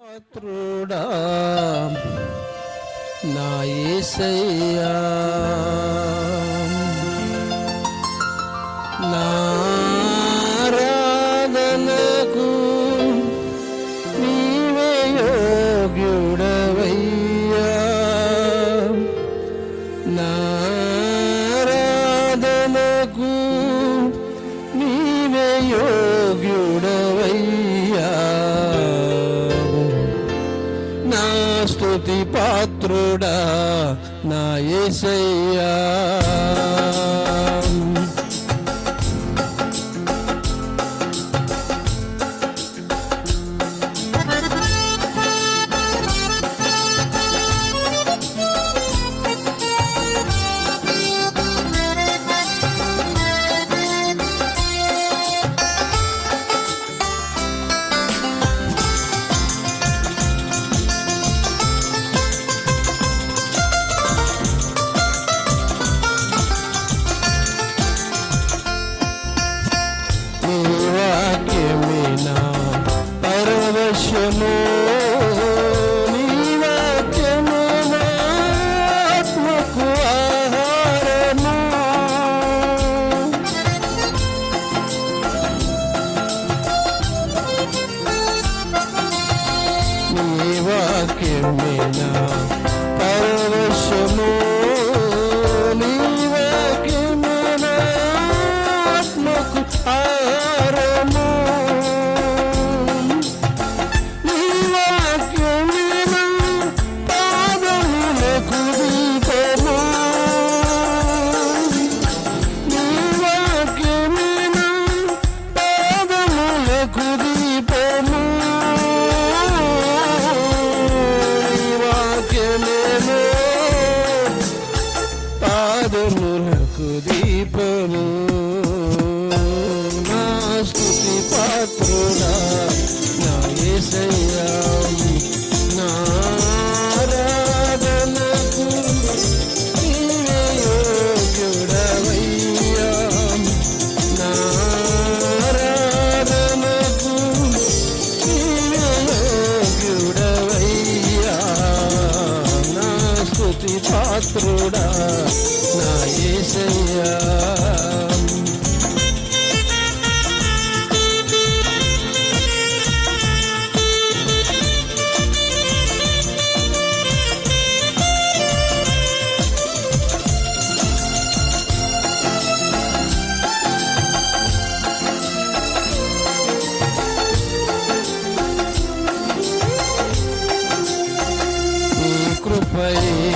పాత్రుడా నా ఏసయ్యా. స్తుతి పాత్రుడా నా ఏసయ్యా. amor. దేవుడా నా ఏసయ్యా. ಕೃಪಯೇ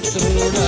ಶತ್ರುಣಾ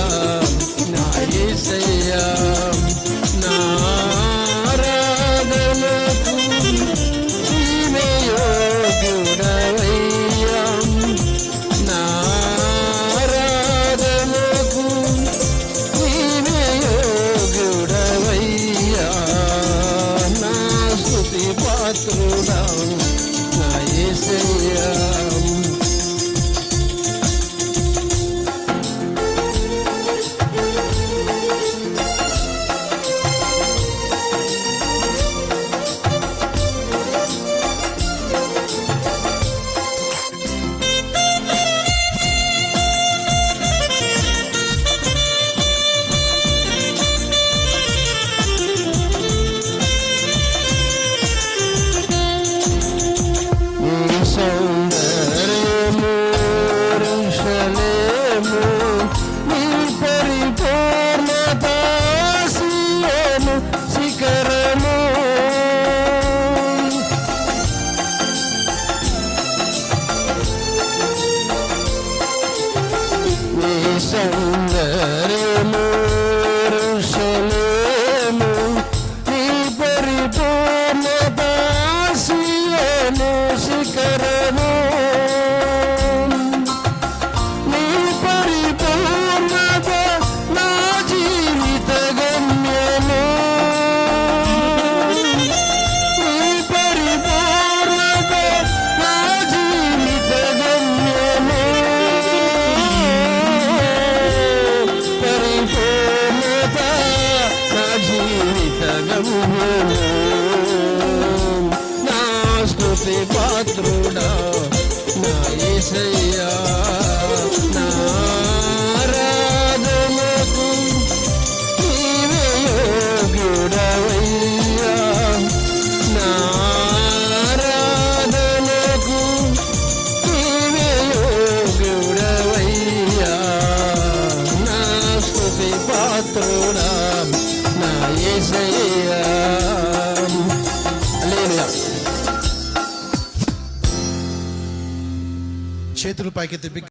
Senlerim చేసే పాత్రుడా నా ఏసయ్యా నా నీవే యోగ్యుడవయ్యా. నా నీవే యోగ్యుడవయ్యా. నా స్తుతి పాత్రుడా నా ఏసయ్యా. ರೂಪಾಯಿ